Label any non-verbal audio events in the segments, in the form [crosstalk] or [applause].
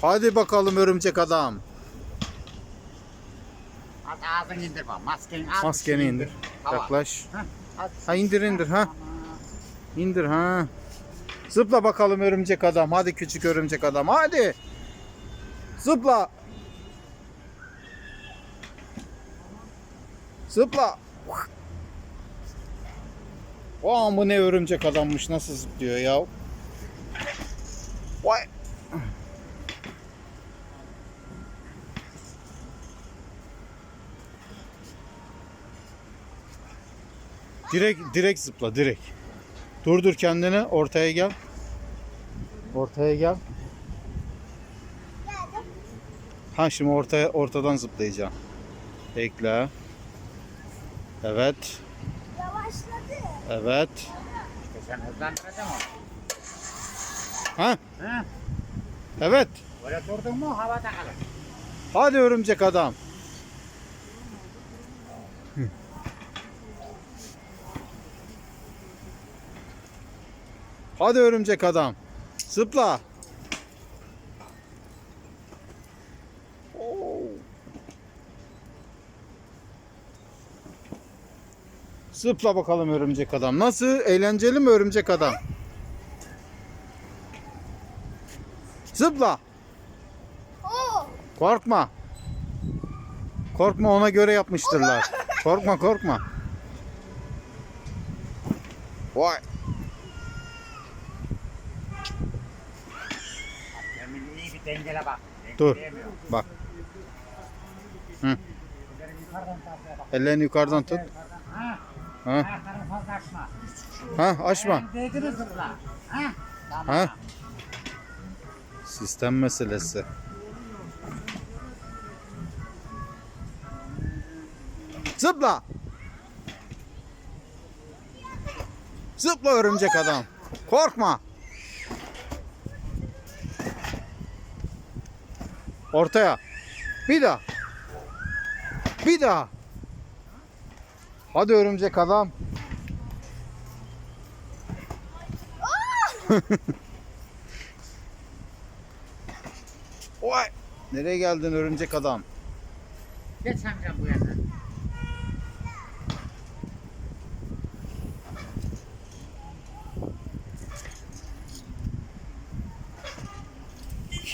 Hadi bakalım örümcek adam. Az ağzını indir bak. Maskeni az. Maskeni indir. Yaklaş. Az. Ha indir indir ha. İndir ha. Zıpla bakalım örümcek adam. Hadi küçük örümcek adam. Hadi. Zıpla. Zıpla. Vay bu ne örümcek adammış. Nasıl zıplıyor ya? Direkt direkt zıpla direkt. Durdur kendini ortaya gel. Ortaya gel. Ha şimdi ortaya ortadan zıplayacağım. Bekle. Evet. Yavaşladı. Evet. İşte sen hızlandıracaksın onu. Ha? Ha? Evet. Böyle durdun mu havada kalır. Hadi örümcek adam. Hadi örümcek adam. Zıpla. Oo. Zıpla bakalım örümcek adam. Nasıl? Eğlenceli mi örümcek adam? Zıpla. Korkma. Korkma ona göre yapmıştırlar. Korkma korkma. Vay. Dengele bak. Dur. Bak. Hı. Ellerini yukarıdan tut. Ha. Ha. Ha açma. Ha. Ha. Sistem meselesi. Zıpla. Zıpla örümcek adam. Korkma. Ortaya. Bir daha. Bir daha. Hadi örümcek adam. [laughs] Vay. Nereye geldin örümcek adam? Geç amcam bu yana.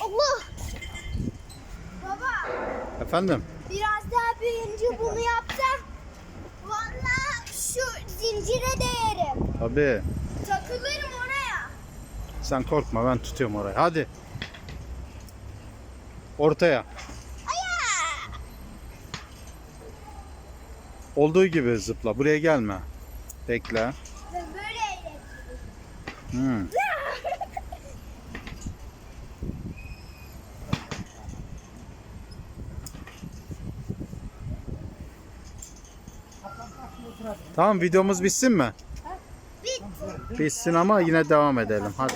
Allah. Efendim? biraz daha büyüyünce bunu yapsam valla şu zincire değerim. Tabii. Takılırım oraya. Sen korkma ben tutuyorum orayı. Hadi. Ortaya. Aya. Olduğu gibi zıpla. Buraya gelme. Bekle. Böyle. Hmm. Tamam videomuz bitsin mi? Bitsin ama yine devam edelim. Hadi.